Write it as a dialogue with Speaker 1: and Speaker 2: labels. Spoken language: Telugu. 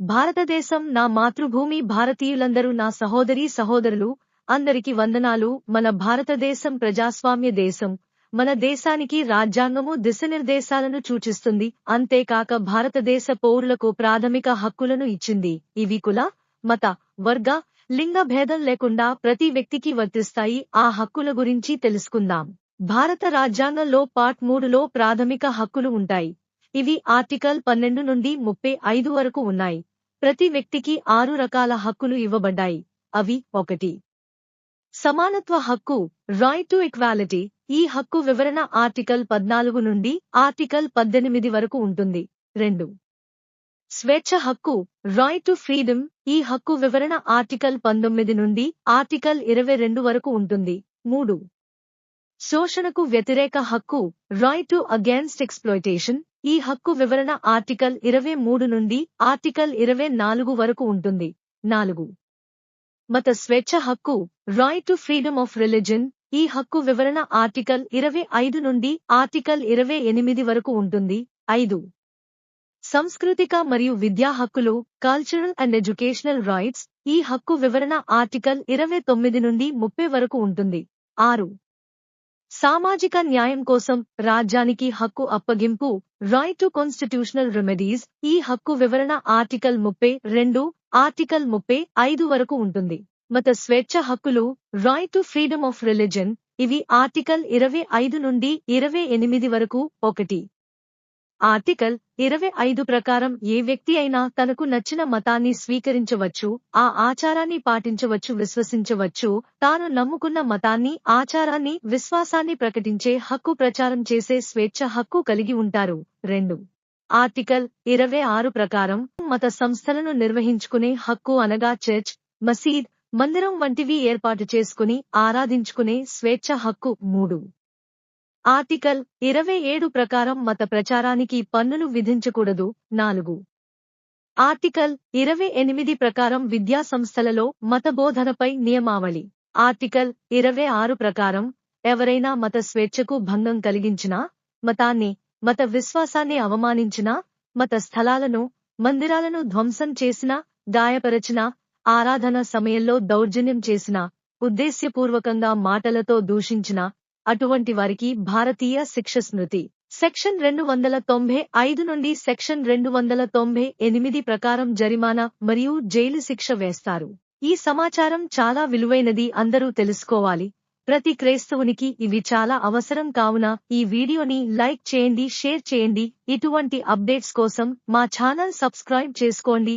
Speaker 1: భారతదేశం నా మాతృభూమి భారతీయులందరూ నా సహోదరీ సహోదరులు అందరికి వందనాలు. మన భారతదేశం ప్రజాస్వామ్య దేశం. మన దేశానికి రాజ్యాంగము దిశనిర్దేశాలను సూచిస్తుంది. అంతేకాక భారతదేశ పౌరులకు ప్రాథమిక హక్కులను ఇచ్చింది. ఇవి కుల మత వర్గ లింగ భేదం లేకుండా ప్రతి వ్యక్తికి వర్తిస్తాయి. ఆ హక్కుల గురించి తెలుసుకుందాం. భారత రాజ్యాంగంలో పార్ట్ మూడులో ప్రాథమిక హక్కులు ఉంటాయి. ఇవి ఆర్టికల్ పన్నెండు నుండి ముప్పై ఐదు వరకు ఉన్నాయి. ప్రతి వ్యక్తికి ఆరు రకాల హక్కులు ఇవ్వబడ్డాయి. అవి ఒకటి. సమానత్వ హక్కు రైట్ టు ఈక్వాలిటీ ఈ హక్కు వివరణ ఆర్టికల్ పద్నాలుగు నుండి ఆర్టికల్ పద్దెనిమిది వరకు ఉంటుంది. రెండు. స్వేచ్ఛ హక్కు రైట్ టు ఫ్రీడమ్ ఈ హక్కు వివరణ ఆర్టికల్ పంతొమ్మిది నుండి ఆర్టికల్ ఇరవై రెండు వరకు ఉంటుంది. మూడు. శోషణకు వ్యతిరేక హక్కు రైట్ టు అగేన్స్ట్ ఎక్స్ప్లోయిటేషన్ ఈ హక్కు వివరణ ఆర్టికల్ ఇరవై మూడు నుండి ఆర్టికల్ ఇరవై నాలుగు వరకు ఉంటుంది. నాలుగు. మత స్వేచ్ఛ హక్కు right to freedom of religion ఈ హక్కు వివరణ ఆర్టికల్ ఇరవై ఐదు నుండి ఆర్టికల్ ఇరవై ఎనిమిది వరకు ఉంటుంది. ఐదు. సాంస్కృతిక మరియు విద్యా హక్కులు కల్చరల్ అండ్ ఎడ్యుకేషనల్ రైట్స్ ఈ హక్కు వివరణ ఆర్టికల్ ఇరవై తొమ్మిది నుండి ముప్పై వరకు ఉంటుంది. ఆరు. సామాజిక న్యాయం కోసం రాజ్యానికి హక్కు అప్పగింపు రైట్ టు కాన్స్టిట్యూషనల్ రెమెడీస్ ఈ హక్కు వివరణ ఆర్టికల్ ముప్పై రెండు ఆర్టికల్ ముప్పై ఐదు వరకు ఉంటుంది. మత స్వేచ్ఛ హక్కులు right to freedom of religion ఇవి ఆర్టికల్ ఇరవై ఐదు నుండి ఇరవై ఎనిమిది వరకు ఒకటి. ఆర్టికల్ ఇరవై ఐదు ప్రకారం ఏ వ్యక్తి అయినా తనకు నచ్చిన మతాన్ని స్వీకరించవచ్చు ఆ ఆచారాన్ని పాటించవచ్చు విశ్వసించవచ్చు. తాను నమ్ముకున్న మతాన్ని ఆచారాన్ని విశ్వాసాన్ని ప్రకటించే హక్కు ప్రచారం చేసే స్వేచ్ఛ హక్కు కలిగి ఉంటారు. రెండు. ఆర్టికల్ ఇరవై ఆరు ప్రకారం మత సంస్థలను నిర్వహించుకునే హక్కు అనగా చర్చ్ మసీద్ మందిరం వంటివి ఏర్పాటు చేసుకుని ఆరాధించుకునే స్వేచ్ఛ హక్కు. మూడు. ఆర్టికల్ ఇరవై ఏడు ప్రకారం మత ప్రచారానికి పన్నులు విధించకూడదు. నాలుగు. ఆర్టికల్ ఇరవై ఎనిమిది ప్రకారం విద్యా సంస్థలలో మత బోధనపై నియమావళి. ఆర్టికల్ ఇరవై ఆరు ప్రకారం ఎవరైనా మత స్వేచ్ఛకు భంగం కలిగించినా మతాన్ని మత విశ్వాసాన్ని అవమానించినా మత స్థలాలను మందిరాలను ధ్వంసం చేసినా గాయపరచినా ఆరాధన సమయంలో దౌర్జన్యం చేసినా ఉద్దేశ్యపూర్వకంగా మాటలతో దూషించినా అటువంటి వారికి భారతీయ శిక్ష స్మృతి. సెక్షన్ రెండు వందల తొంభై ఐదు నుండి సెక్షన్ రెండు వందల తొంభై ఎనిమిది ప్రకారం జరిమానా మరియు జైలు శిక్ష వేస్తారు. ఈ సమాచారం చాలా విలువైనది అందరూ తెలుసుకోవాలి. ప్రతి క్రైస్తవునికి ఇవి చాలా అవసరం కావున ఈ వీడియోని లైక్ చేయండి షేర్ చేయండి. ఇటువంటి అప్డేట్స్ కోసం మా ఛానల్ సబ్స్క్రైబ్ చేసుకోండి.